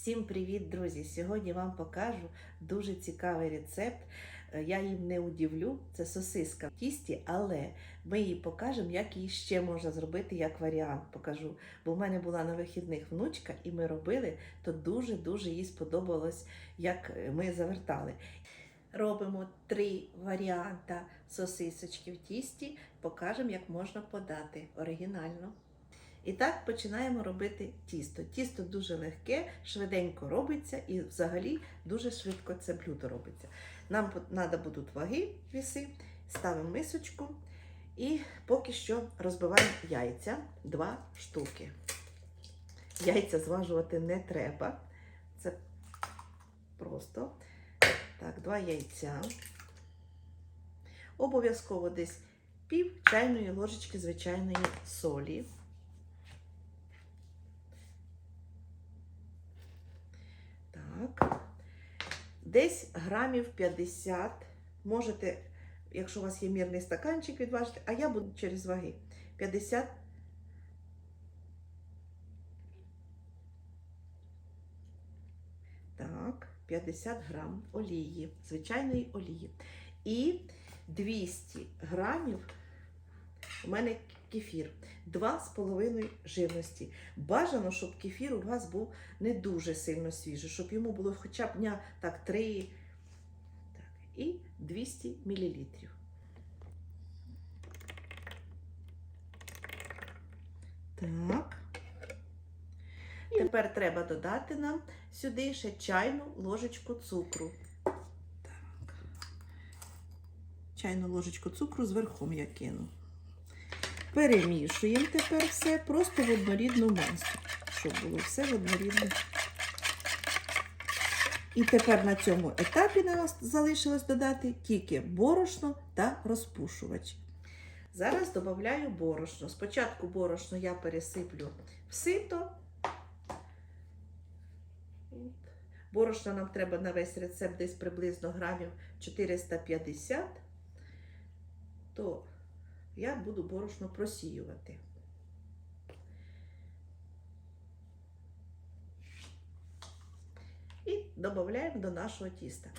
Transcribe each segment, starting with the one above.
Всім привіт, друзі! Сьогодні вам покажу дуже цікавий рецепт. Е, Я їм не удивлю, це сосиска в тісті, але ми її покажемо, як її ще можна зробити як варіант. Покажу. Бо в мене була на вихідних внучка, і ми робили, то дуже-дуже їй сподобалось, як е, ми завертали. Робимо три варіанти сосисочки в тісті, покажемо, як можна подати оригінально. І так починаємо робити тісто. Тісто дуже легке, швиденько робиться і взагалі дуже швидко це блюдо робиться. Нам треба будуть ваги, віси, ставимо мисочку і поки що розбиваємо яйця два штуки. Яйця зважувати не треба. Це просто так, два яйця. Обов'язково десь пів чайної ложечки звичайної солі. Так. Десь грамів 50. Можете, якщо у вас є мірний стаканчик, відважити, а я буду через ваги. 50. Так, 50 грам олії, звичайної олії. І 200 грамів у мене кефір. 2,5 жирності. Бажано, щоб кефір у вас був не дуже сильно свіжий, щоб йому було хоча б дня так 3 так, і 200 мл. Так. Тепер треба додати нам сюди ще чайну ложечку цукру. Так. Чайну ложечку цукру зверху я кину. Перемішуємо тепер все просто в однорідну масу, щоб було все в однорідну. І тепер на цьому етапі нас залишилось додати тільки борошно та розпушувач. Зараз додаю борошно. Спочатку борошно я пересиплю в сито. Борошна нам треба на весь рецепт десь приблизно грамів 450, то я буду борошно просіювати. І додаємо до нашого тіста.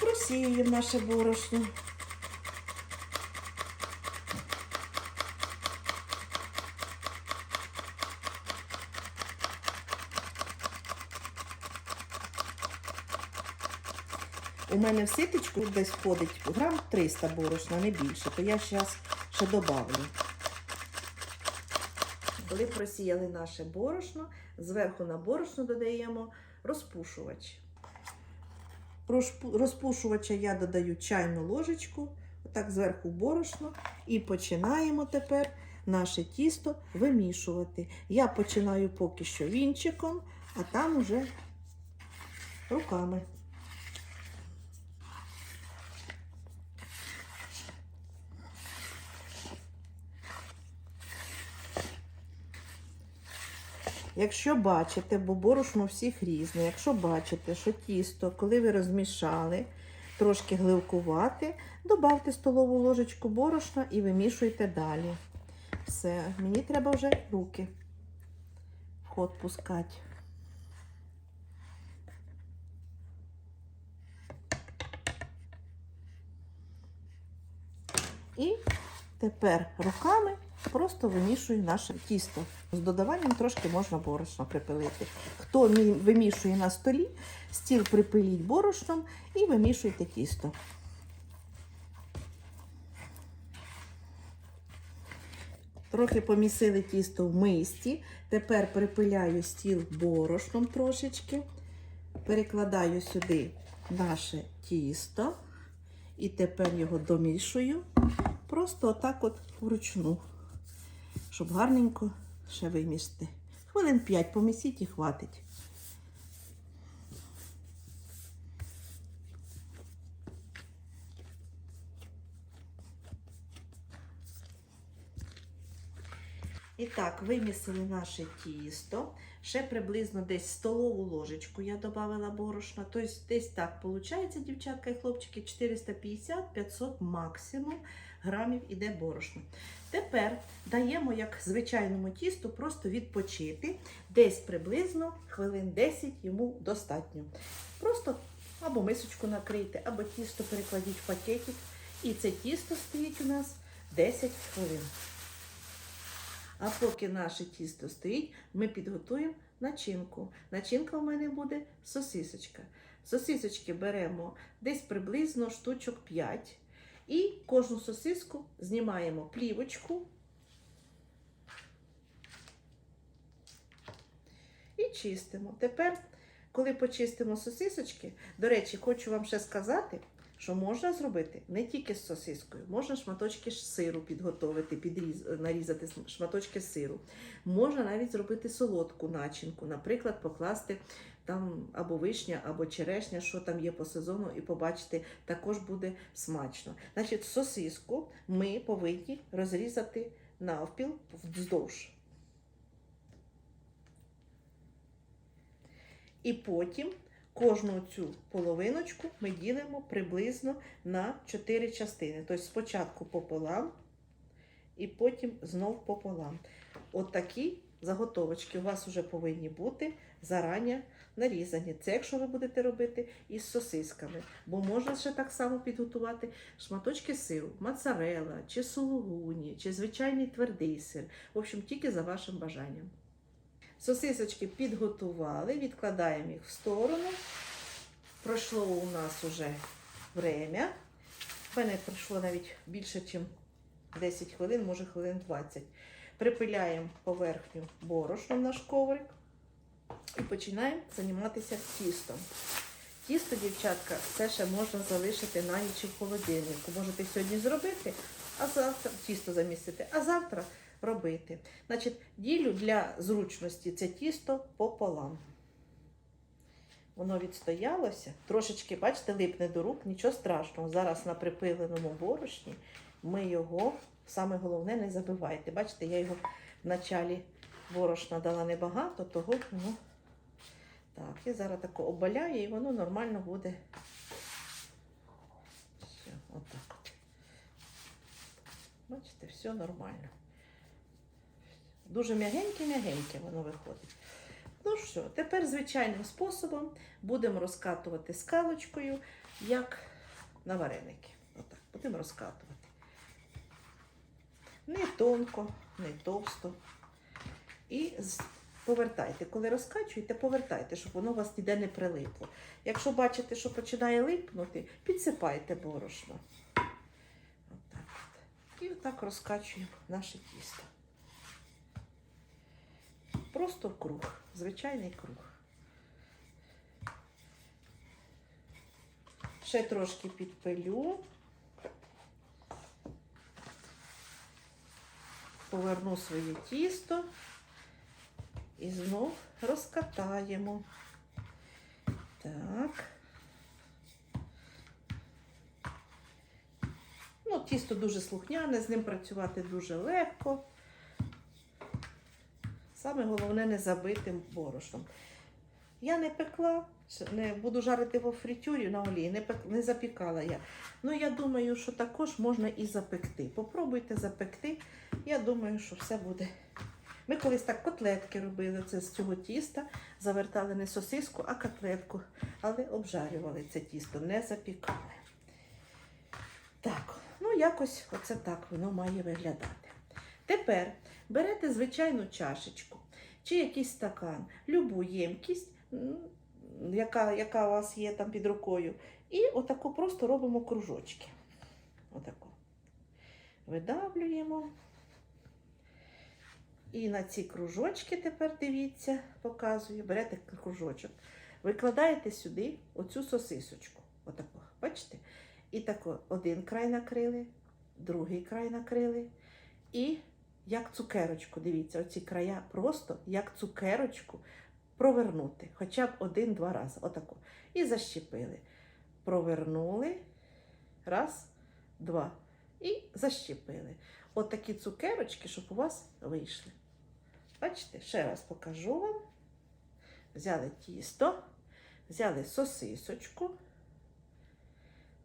Просіюємо наше борошно. У мене в ситочку десь входить грам 300 борошна, не більше, то я зараз ще добавлю. Коли просіяли наше борошно, зверху на борошно додаємо розпушувач. Розпушувача я додаю чайну ложечку, отак зверху борошно, і починаємо тепер наше тісто вимішувати. Я починаю поки що вінчиком, а там уже руками. Якщо бачите, бо борошно всіх різне, якщо бачите, що тісто, коли ви розмішали, трошки гливкувати, додавте столову ложечку борошна і вимішуйте далі. Все, мені треба вже руки в ход пускати. І тепер руками просто вимішую наше тісто. З додаванням трошки можна борошно припилити. Хто вимішує на столі, стіл припиліть борошном і вимішуйте тісто. Трохи помісили тісто в мисті. Тепер припиляю стіл борошном трошечки. Перекладаю сюди наше тісто. І тепер його домішую. Просто отак от вручну щоб гарненько ще вимісти. Хвилин 5 помісіть і хватить. Так, вимісили наше тісто. Ще приблизно десь столову ложечку я додала борошна. Тобто десь так виходить, дівчатка і хлопчики, 450-500 максимум грамів іде борошно. Тепер даємо, як звичайному тісту, просто відпочити. Десь приблизно хвилин 10 йому достатньо. Просто або мисочку накрийте, або тісто перекладіть в пакетик. І це тісто стоїть у нас 10 хвилин. А поки наше тісто стоїть, ми підготуємо начинку. Начинка у мене буде сосисочка. Сосисочки беремо десь приблизно штучок 5. І кожну сосиску знімаємо плівочку. І чистимо. Тепер, коли почистимо сосисочки, до речі, хочу вам ще сказати, що можна зробити не тільки з сосискою, можна шматочки сиру підготовити, підріз, нарізати шматочки сиру. Можна навіть зробити солодку начинку, наприклад, покласти там або вишня, або черешня, що там є по сезону, і побачити, також буде смачно. Значить, сосиску ми повинні розрізати навпіл вздовж. І потім кожну цю половиночку ми ділимо приблизно на 4 частини. Тобто спочатку пополам і потім знов пополам. От такі заготовочки у вас вже повинні бути зарані нарізані. Це якщо ви будете робити із сосисками. Бо можна ще так само підготувати шматочки сиру, моцарелла, чи сулугуні, чи звичайний твердий сир. В общем, тільки за вашим бажанням. Сосисочки підготували, відкладаємо їх в сторону. Пройшло у нас уже время. В мене пройшло навіть більше, ніж 10 хвилин, може хвилин 20. Припиляємо поверхню борошном наш коврик і починаємо займатися тістом. Тісто, дівчатка, це ще можна залишити на ніч в холодильнику. Можете сьогодні зробити, а завтра тісто замістити, а завтра робити. Значить, ділю для зручності це тісто пополам. Воно відстоялося, трошечки, бачите, липне до рук, нічого страшного. Зараз на припиленому борошні ми його, саме головне, не забивайте. Бачите, я його в началі борошна дала небагато, того ну, так, і зараз тако обаляє, і воно нормально буде. Все, отак. от. Бачите, все нормально. Дуже м'ягеньке-м'ягеньке воно виходить. Ну що, тепер звичайним способом будемо розкатувати скалочкою, як на вареники. Отак, будемо розкатувати. Не тонко, не товсто. І повертайте. Коли розкачуєте, повертайте, щоб воно у вас ніде не прилипло. Якщо бачите, що починає липнути, підсипайте борошно. Отак. І отак розкачуємо наше тісто. Просто круг, звичайний круг. Ще трошки підпилю. Поверну своє тісто і знов розкатаємо. Так. Ну, тісто дуже слухняне, з ним працювати дуже легко. Саме головне не забитим борошном. Я не пекла, не буду жарити во фритюрі на олії, не, пек, не запікала я. Ну, я думаю, що також можна і запекти. Попробуйте запекти. Я думаю, що все буде. Ми колись так котлетки робили це з цього тіста, завертали не сосиску, а котлетку, але обжарювали це тісто, не запікали. Так, ну якось оце так воно має виглядати. Тепер берете звичайну чашечку чи якийсь стакан, любу ємкість, яка, яка у вас є там під рукою, і отако просто робимо кружочки. Отако. Видавлюємо. І на ці кружочки тепер дивіться, показую. Берете кружочок, викладаєте сюди оцю сосисочку. Отако. Бачите? І тако один край накрили, другий край накрили. І як цукерочку, дивіться, оці края просто як цукерочку провернути. Хоча б один-два рази. Отако. І защепили. Провернули. Раз, два. І защепили. От такі цукерочки, щоб у вас вийшли. Бачите, ще раз покажу вам. Взяли тісто, взяли сосисочку,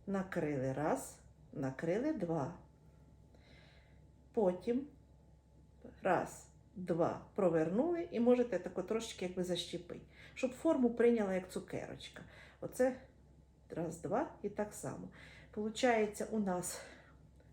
накрили раз, накрили два. Потім раз, два, провернули і можете тако трошечки якби защепити, щоб форму прийняла як цукерочка. Оце раз, два і так само. Получається у нас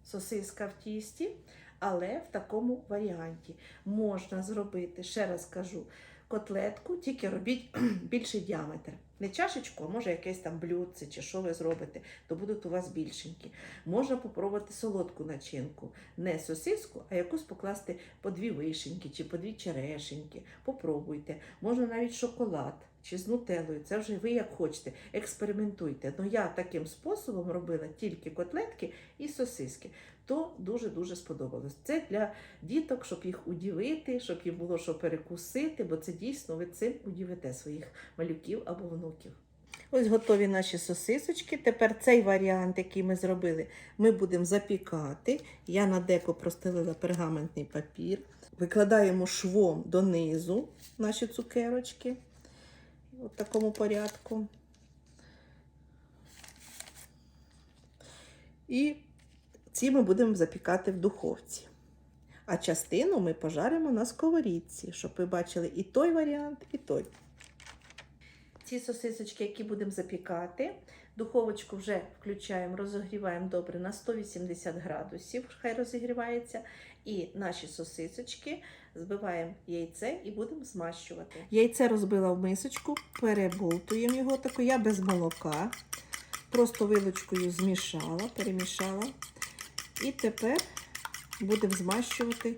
сосиска в тісті, але в такому варіанті можна зробити, ще раз кажу, котлетку, тільки робіть більший діаметр. Не чашечку, а може якесь там блюдце чи що ви зробите, то будуть у вас більшенькі. Можна попробувати солодку начинку, не сосиску, а якусь покласти по дві вишеньки чи по дві черешеньки. Попробуйте. Можна навіть шоколад чи з нутеллою. Це вже ви як хочете. Експериментуйте. Ну я таким способом робила тільки котлетки і сосиски. То дуже-дуже сподобалось. Це для діток, щоб їх удивити, щоб їм було що перекусити, бо це дійсно ви цим удивите своїх малюків або внуків. Ось готові наші сосисочки. Тепер цей варіант, який ми зробили, ми будемо запікати. Я на деко простелила пергаментний папір. Викладаємо швом донизу наші цукерочки. У такому порядку. І ці ми будемо запікати в духовці. А частину ми пожаримо на сковорідці, щоб ви бачили і той варіант, і той. Ці сосисочки, які будемо запікати, духовочку вже включаємо, розігріваємо добре на 180 градусів, хай розігрівається. І наші сосисочки збиваємо яйце і будемо змащувати. Яйце розбила в мисочку, переболтуємо його тако, я без молока. Просто вилочкою змішала, перемішала. І тепер будемо змащувати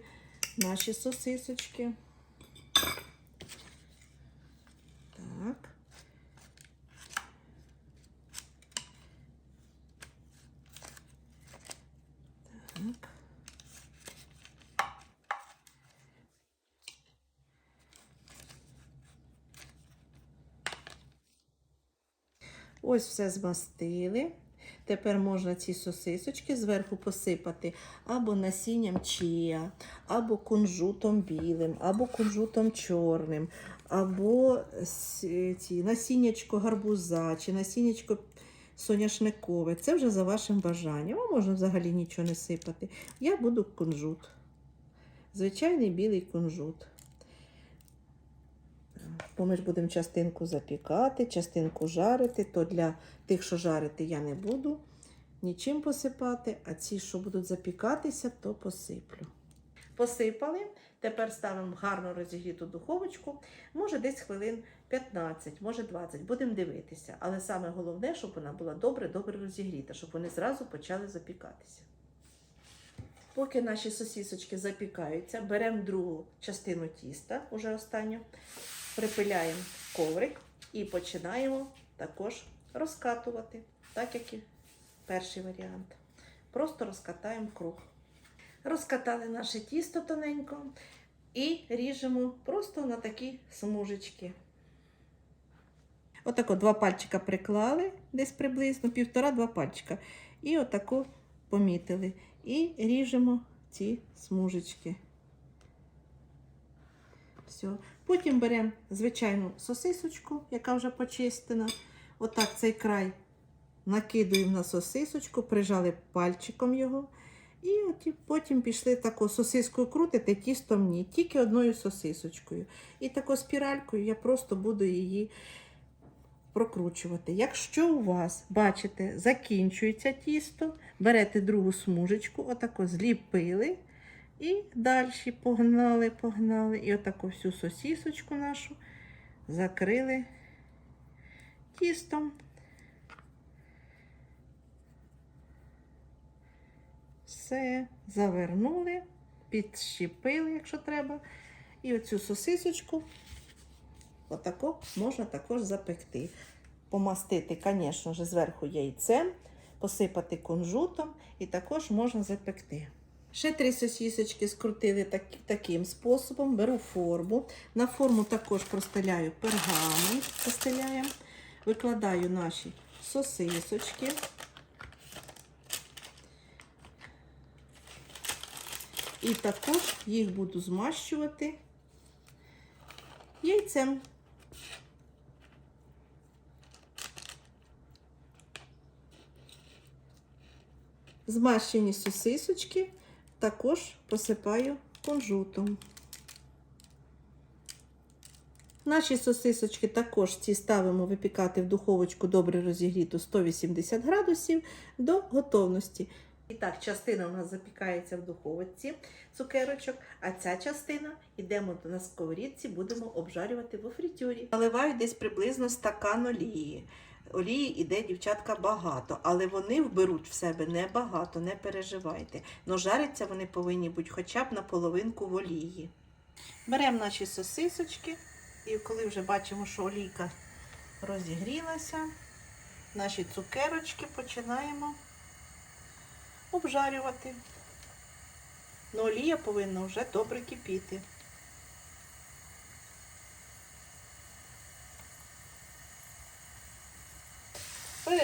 наші сосисочки. Так. Так. Ось все змастили. Тепер можна ці сосисочки зверху посипати або насінням чия, або кунжутом білим, або кунжутом чорним, або ці, насіннячко гарбуза чи насіннячко соняшникове. Це вже за вашим бажанням. А можна взагалі нічого не сипати. Я буду кунжут. Звичайний білий кунжут. Бо ми ж будемо частинку запікати, частинку жарити, то для тих, що жарити, я не буду нічим посипати, а ці, що будуть запікатися, то посиплю. Посипали, тепер ставимо гарно розігріту духовочку, може десь хвилин 15, може 20, будемо дивитися. Але саме головне, щоб вона була добре-добре розігріта, щоб вони зразу почали запікатися. Поки наші сосісочки запікаються, беремо другу частину тіста, уже останню, припиляємо коврик і починаємо також розкатувати, так як і перший варіант. Просто розкатаємо круг. Розкатали наше тісто тоненько і ріжемо просто на такі смужечки. Отако два пальчика приклали, десь приблизно півтора-два пальчика. І отако помітили. І ріжемо ці смужечки. Все. Потім беремо звичайну сосисочку, яка вже почистена. Отак цей край накидуємо на сосисочку, прижали пальчиком його. І от потім пішли таку сосискою крутити, тістом ні, тільки одною сосисочкою. І тако спіралькою я просто буду її прокручувати. Якщо у вас, бачите, закінчується тісто, берете другу смужечку, отако зліпили. І далі погнали, погнали. І отаку всю сосісочку нашу закрили тістом. Все, завернули, підщепили, якщо треба. І оцю сосисочку отако можна також запекти. Помастити, звісно ж, зверху яйцем, посипати кунжутом і також можна запекти. Ще три сосісочки скрутили так, таким способом. Беру форму. На форму також простеляю пергамент, постеляємо. Викладаю наші сосисочки. І також їх буду змащувати яйцем. Змащені сосисочки також посипаю кунжутом. Наші сосисочки також ці ставимо випікати в духовочку добре розігріту 180 градусів до готовності. І так, частина у нас запікається в духовці цукерочок, а ця частина йдемо на сковорідці, будемо обжарювати во фритюрі. Наливаю десь приблизно стакан олії. Олії іде, дівчатка, багато, але вони вберуть в себе небагато, не переживайте. Но жаряться вони повинні бути хоча б на половинку в олії. Беремо наші сосисочки, і коли вже бачимо, що олійка розігрілася, наші цукерочки починаємо обжарювати. Ну, олія повинна вже добре кипіти.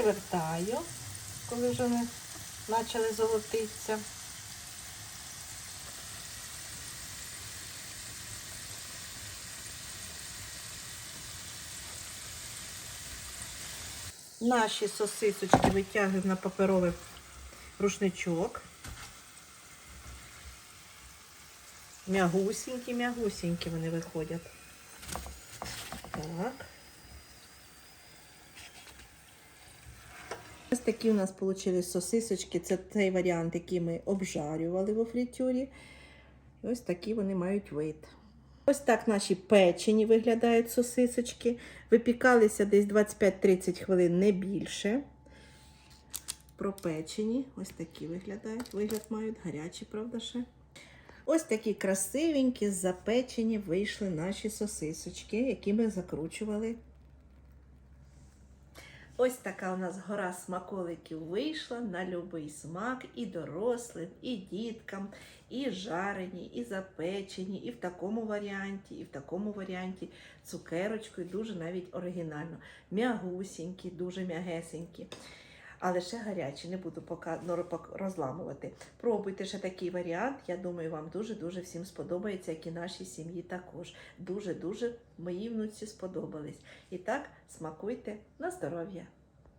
Перевертаю, коли вже вони почали золотитися. Наші сосисочки витягуємо на паперовий рушничок. Мягусенькі, мягусенькі вони виходять. Так. Ось такі у нас вийшли сосисочки. Це цей варіант, який ми обжарювали во фритюрі. І ось такі вони мають вид. Ось так наші печені виглядають сосисочки. Випікалися десь 25-30 хвилин, не більше. Пропечені. Ось такі виглядають. Вигляд мають гарячі, правда ще. Ось такі красивенькі, запечені вийшли наші сосисочки, які ми закручували. Ось така у нас гора смаколиків вийшла на любий смак і дорослим, і діткам, і жарені, і запечені, і в такому варіанті, і в такому варіанті цукерочкою, дуже навіть оригінально. М'ягусінькі, дуже м'ягесенькі. Але ще гарячі, не буду пока розламувати. Пробуйте ще такий варіант. Я думаю, вам дуже-дуже всім сподобається, як і нашій сім'ї також. Дуже-дуже моїй внуці сподобались. І так, смакуйте на здоров'я!